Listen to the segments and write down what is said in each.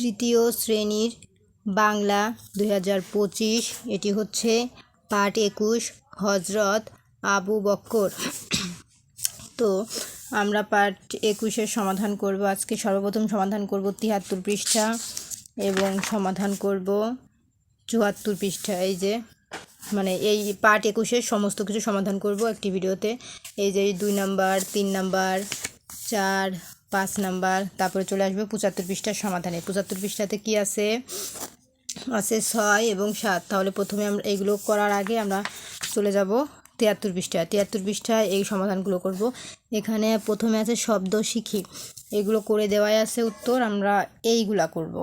তৃতীয় শ্রেণির বাংলা দুই হাজার পঁচিশ, এটি হচ্ছে পাঠ একুশ, হজরত আবু বক্কর। তো আমরা পাঠ একুশের সমাধান করব, আজকে সর্বপ্রথম সমাধান করব তিয়াত্তর পৃষ্ঠা এবং সমাধান করব চুয়াত্তর পৃষ্ঠা। এই যে মানে এই পার্ট একুশের সমস্ত কিছু সমাধান করব একটি ভিডিওতে। এই যে দুই নাম্বার, তিন নাম্বার, চার পাঁচ নাম্বার, তারপরে চলে আসবে পঁচাত্তর পৃষ্ঠার সমাধানে। পঁচাত্তর পৃষ্ঠাতে কি আছে? আছে ছয় এবং সাত। তাহলে প্রথমে আমরা এইগুলো করার আগে আমরা চলে যাব তিয়াত্তর পৃষ্ঠা তিয়াত্তর পৃষ্ঠায় এই সমাধানগুলো করব। এখানে প্রথমে আছে শব্দ শিখি। এগুলো করে দেওয়াই আছে উত্তর, আমরা এইগুলা করব।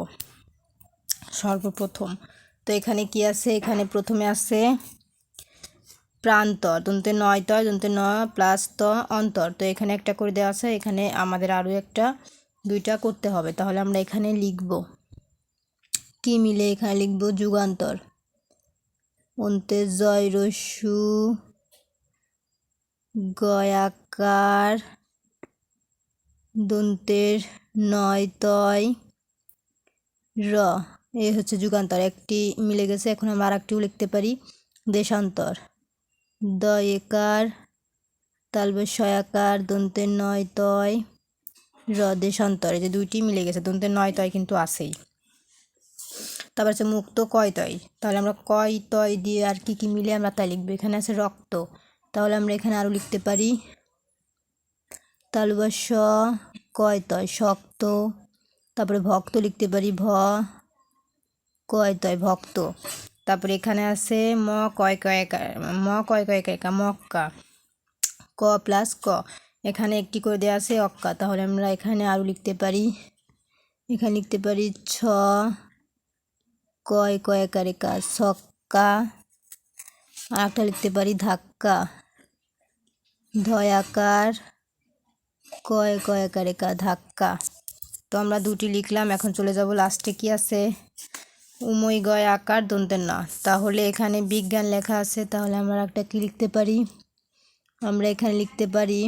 সর্বপ্রথম। তো এখানে কি আছে? এখানে প্রথমে আছে প্রান্তর দন্তে নয় তয় দন্তে ন প্লাস ত অন্তর। তো এখানে একটা করে দেওয়া আছে, এখানে আমাদের আরও একটা, দুইটা করতে হবে। তাহলে আমরা এখানে লিখব। কি মিলে এখানে লিখব? যুগান্তর। অন্তে জয় রস্যু গয়াকার দন্তের নয় তয় র। এ হচ্ছে যুগান্তর। একটি মিলে গেছে। এখন আমরা আর একটিও লিখতে পারি। দেশান্তর। দ একার, তালবে শয়াকার দন্তের নয় তয় হ্রদে এই যে দুইটি মিলে গেছে দন্তের নয় তয় কিন্তু আছেই। তারপর আছে মুক্ত কয় তয়। তাহলে আমরা কয় তয় দিয়ে আর কি কি মিলে আমরা তাই লিখব। এখানে আছে রক্ত। তাহলে আমরা এখানে আরও লিখতে পারি তালবা স, কয় তয়, শক্ত। তারপরে ভক্ত লিখতে পারি ভ, কয় তয়, ভক্ত। তারপরে এখানে আছে ম কয় কয় ম কয় কয় একা মক্কা ক প্লাস ক এখানে একটি করে দেওয়া আছে অক্কা। তাহলে আমরা এখানে আরও লিখতে পারি, এখানে লিখতে পারি ছ কয় কয় একা ছক্কা আর একটা লিখতে পারি ধাক্কা। ধয়াকার কয় কয় একা ধাক্কা। তো আমরা দুটি লিখলাম, এখন চলে যাব লাস্টে কি আছে? উময় গয় আকার দন্তের না। তাহলে এখানে বিজ্ঞান লেখা আছে, তাহলে আমরা একটা কি লিখতে পারি? আমরা এখানে লিখতে পারি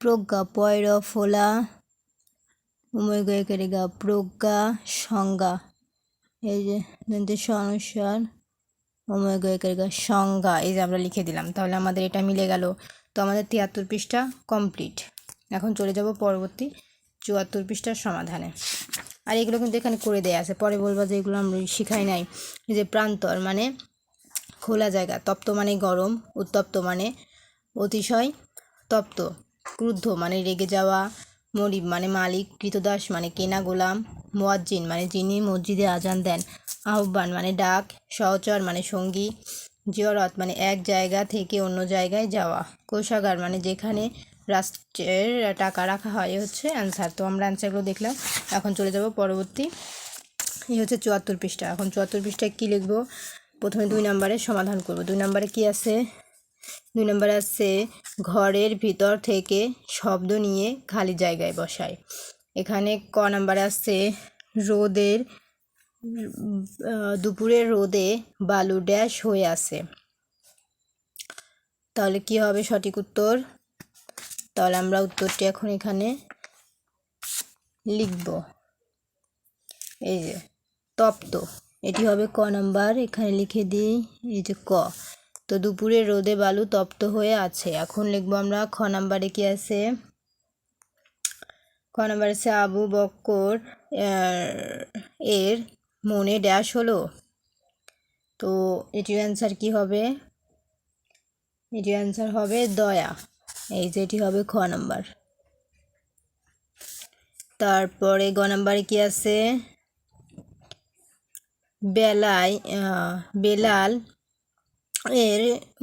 প্রজ্ঞা পয়র ফোলা উময় গয় একারে গা প্রজ্ঞা সংজ্ঞা। এই যে দন্তের সংসার উময় গয় একারে গা সংজ্ঞা, এই যে আমরা লিখে দিলাম। তাহলে আমাদের এটা মিলে গেল। তো আমাদের তিয়াত্তর পৃষ্ঠা কমপ্লিট। এখন চলে যাব পরবর্তী চুয়াত্তর পৃষ্ঠার সমাধানে। আর এগুলো কিন্তু এখানে করে দেয়া আছে। পরে বলব যে এগুলো আমরা শিখাই নাই। যে প্রান্তর মানে খোলা জায়গা, তপ্ত মানে গরম, উত্তপ্ত মানে অতিশয় তপ্ত, ক্রুদ্ধ মানে রেগে যাওয়া মরিব মানে মালিক, কৃতদাস মানে কেনা গোলাম, মোয়াজ্জিন মানে যিনি মসজিদে আজান দেন, আহ্বান মানে ডাক, সহচর মানে সঙ্গী, জিয়রত মানে এক জায়গা থেকে অন্য জায়গায় যাওয়া, কোষাগার মানে যেখানে রাষ্ট্রের টাকা রাখা হয় হচ্ছে অ্যান্সার তো আমরা অ্যান্সারগুলো দেখলাম এখন চলে যাব পরবর্তী। এই হচ্ছে চুয়াত্তর পৃষ্ঠা। এখন চুয়াত্তর পৃষ্ঠায় কী লিখব? প্রথমে দুই নম্বরে সমাধান করব। দুই নম্বরে কি আছে? দুই নম্বরে আছে ঘরের ভিতর থেকে শব্দ নিয়ে খালি জায়গায় বসায় এখানে ক নাম্বারে আছে রোদের আহ, দুপুরের রোদে বালু ড্যাশ হয়ে আছে। তাহলে কি হবে সঠিক উত্তর? তাহলে আমরা উত্তরটি এখন এখানে লিখব। এই যে, তপ্ত, এটি হবে ক নাম্বার, এখানে লিখে দিই এই যে ক। তো দুপুরে রোদে বালু তপ্ত হয়ে আছে। এখন লিখব আমরা খ নাম্বারে কি আছে? ক নাম্বার আছে, আবু বক্কর এর মনে ড্যাশ হলো। তো এটির অ্যান্সার কি হবে? এটির অ্যান্সার হবে দয়া। এই যেটি হবে খ নাম্বার। তারপরে গ নাম্বারে কি আছে? বেলায় বেলাল এর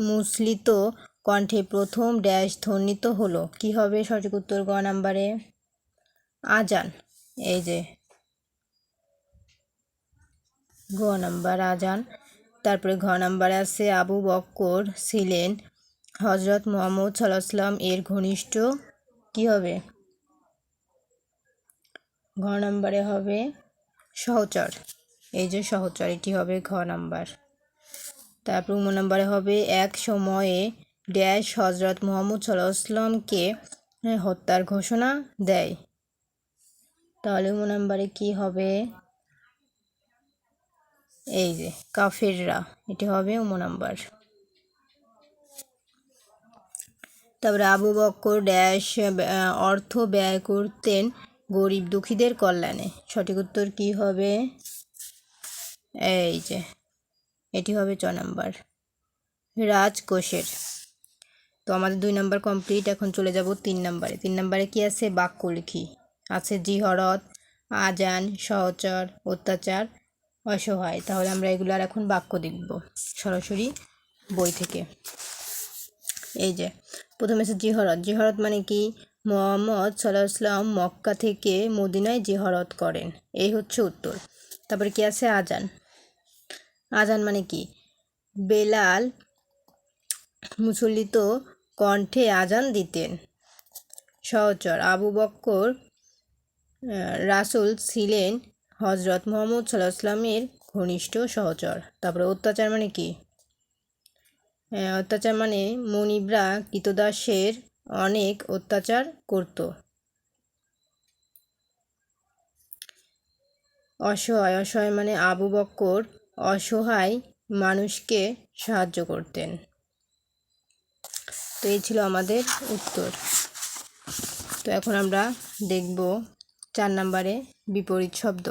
মুসলিত কণ্ঠে প্রথম ড্যাশ ধ্বনিত হলো। কি হবে সঠিক উত্তর গ নাম্বারে? আজান। এই যে ঘ নাম্বার আজান। তারপরে ঘ নাম্বারে আছে আবু বক্কর ছিলেন হজরত মোহাম্মদ সাল্লাম এর ঘনিষ্ঠ কি হবে? ঘ নাম্বারে হবে সহচর। এই যে সহচর, এটি হবে ঘ নাম্বার। তারপর উম নাম্বারে হবে এক সময়ে ড্যাশ হজরত মোহাম্মদ সাল্লামকে হত্যার ঘোষণা দেয়। তাহলে উম নাম্বারে কি হবে? এই যে, কাফেররা, এটি হবে উম নাম্বার। তারপরে আবু বক্কর ড্যাশ অর্থ ব্যয় করতেন গরিব দুঃখীদের কল্যাণে। সঠিক উত্তর কি হবে? এই যে, এটি হবে চ নাম্বার। রাজকোষের। তো আমাদের দুই নাম্বার কমপ্লিট এখন চলে যাব তিন নাম্বারে। তিন নাম্বারে কি আছে? বাক্য লিখি আছে জিহরত আজান সহচর, অত্যাচার, অসহায়। তাহলে আমরা এগুলো আর এখন বাক্য দেখব সরাসরি বই থেকে। এই যে প্রথমে আছে জিহরত। জিহরত মানে কি? মোহাম্মদ সাল্লাহ মক্কা থেকে মদিনায় জিহরত করেন। এই হচ্ছে উত্তর। তারপরে কি আছে? আজান আজান মানে কি? বেলাল মুসল্লিত কণ্ঠে আজান দিতেন। সহচর আবু বক্কর রাসূল ছিলেন হজরত মোহাম্মদ সাল্লাহ ঘনিষ্ঠ সহচর। তারপরে অত্যাচার মানে কি? অত্যাচার মানে মনিবরা কৃতদাসের অনেক অত্যাচার করত। অসহায় অসহায় মানে আবু বক্কর অসহায় মানুষকে সাহায্য করতেন। তো এই ছিল আমাদের উত্তর। তো এখন আমরা দেখব চার নম্বরে বিপরীত শব্দ।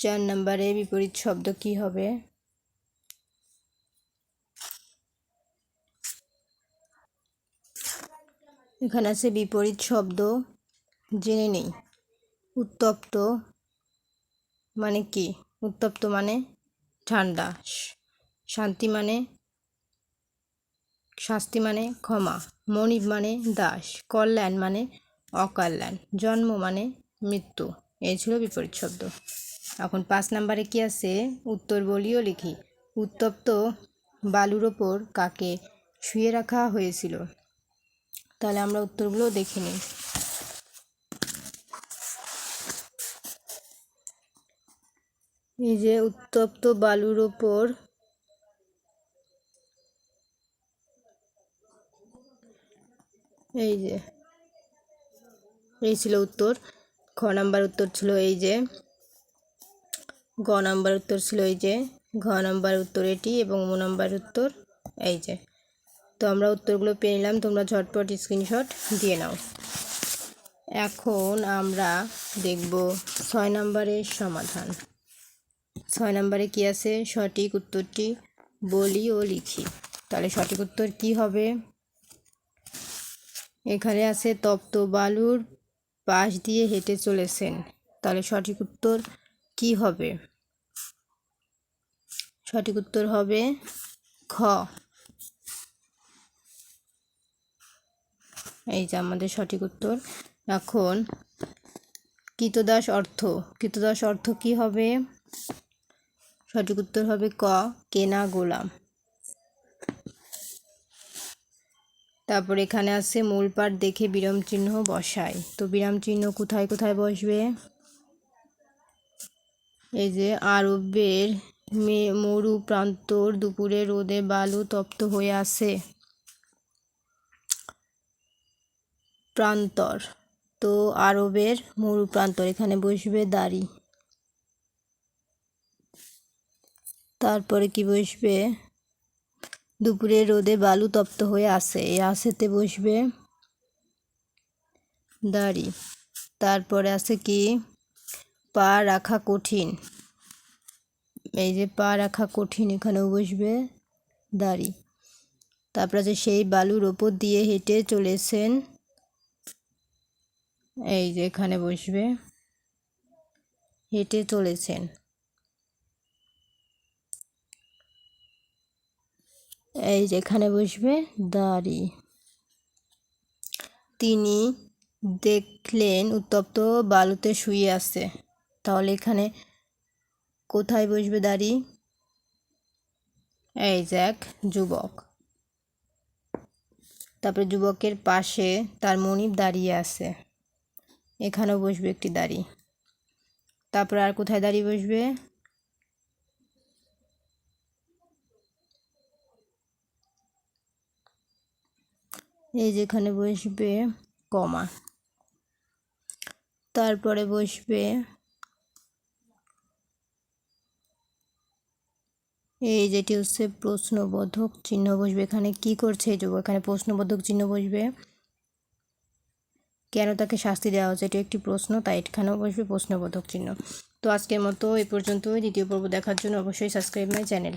চার নম্বরে বিপরীত শব্দ কি হবে? এখানে আছে বিপরীত শব্দ, জেনে নেই। উত্তপ্ত মানে কি? উত্তপ্ত মানে ঠান্ডা, শান্তি মানে শাস্তি মানে ক্ষমা, মনিব মানে দাস, কল্যাণ মানে অকল্যাণ, জন্ম মানে মৃত্যু। এই ছিল বিপরীত শব্দ। এখন পাঁচ নাম্বারে কি আছে? উত্তর বলিও লিখি। উত্তপ্ত বালুর ওপর কাকে শুয়ে রাখা হয়েছিল? তাহলে আমরা উত্তরগুলো দেখে নিই। এই যে উত্তপ্ত বালুর ওপর এই যে, এই ছিল উত্তর। খ নাম্বার উত্তর ছিল এই যে গ নাম্বার উত্তর ছিল এই যে, ঘ নাম্বার উত্তর এটি এবং ম নাম্বার উত্তর এই যে। তো আমরা উত্তরগুলো পেয়ে নিলাম, তোমরা ঝটপট স্ক্রিনশট দিয়ে নাও। এখন আমরা দেখব ছয় নম্বরের সমাধান। ছয় নম্বরে কি আছে? সঠিক উত্তরটি বলি ও লিখি। তাহলে সঠিক উত্তর কি হবে? এখানে আছে, তপ্ত বালুর পাশ দিয়ে হেঁটে চলেছেন। তাহলে সঠিক উত্তর কি হবে? সঠিক উত্তর হবে খ এই যে আমাদের সঠিক উত্তর। এখন কৃতদাস অর্থ। কৃতদাস অর্থ কি হবে? সঠিক উত্তর হবে ক, কেনা গোলাম। তারপর এখানে আছে মূল পাঠ দেখে বিরাম চিহ্ন বসায়। তো বিরাম চিহ্ন কোথায় কোথায় বসবে? এই যে আরবের মরু প্রান্তর দুপুরে রোদে বালু তপ্ত হয়ে আছে প্রান্তর, তো আরবের মরু প্রান্তর, এখানে বসবে দাড়ি। তারপরে কি বসবে? দুপুরে রোদে বালু তপ্ত হয়ে আসে, এই আসেতে বসবে দাড়ি। তারপরে আছে কি? পা রাখা কঠিন। এই যে পা রাখা কঠিন, এখানেও বসবে। দাড়ি। তারপর আছে সেই বালুর ওপর দিয়ে হেঁটে চলেছেন, এই যে এখানে বসবে। হেঁটে চলেছেন। এই যে এখানে বসবে, দাড়ি। তিনি দেখলেন উত্তপ্ত বালুতে শুয়ে আছে। তাহলে এখানে কোথায় বসবে দাড়ি? এই যে এক যুবক। তারপরে যুবকের পাশে তার মনিব দাঁড়িয়ে আছে। এখানেও বসবে একটি দাড়ি। তারপর আর কোথায় দাঁড়িয়ে বসবে? এই যেখানে বসবে কমা। তারপরে বসবে এই যেটি হচ্ছে প্রশ্নবোধক চিহ্ন বসবে। এখানে কি করছে এই এখানে প্রশ্নবোধক চিহ্ন বসবে। কেন তাকে শাস্তি দেওয়া হচ্ছে? এটি একটি প্রশ্ন, তাই এখানেও বসবে প্রশ্নবোধক চিহ্ন। তো আজকের মতো এই পর্যন্ত দ্বিতীয় পর্ব দেখার জন্য অবশ্যই সাবস্ক্রাইব মাই চ্যানেল।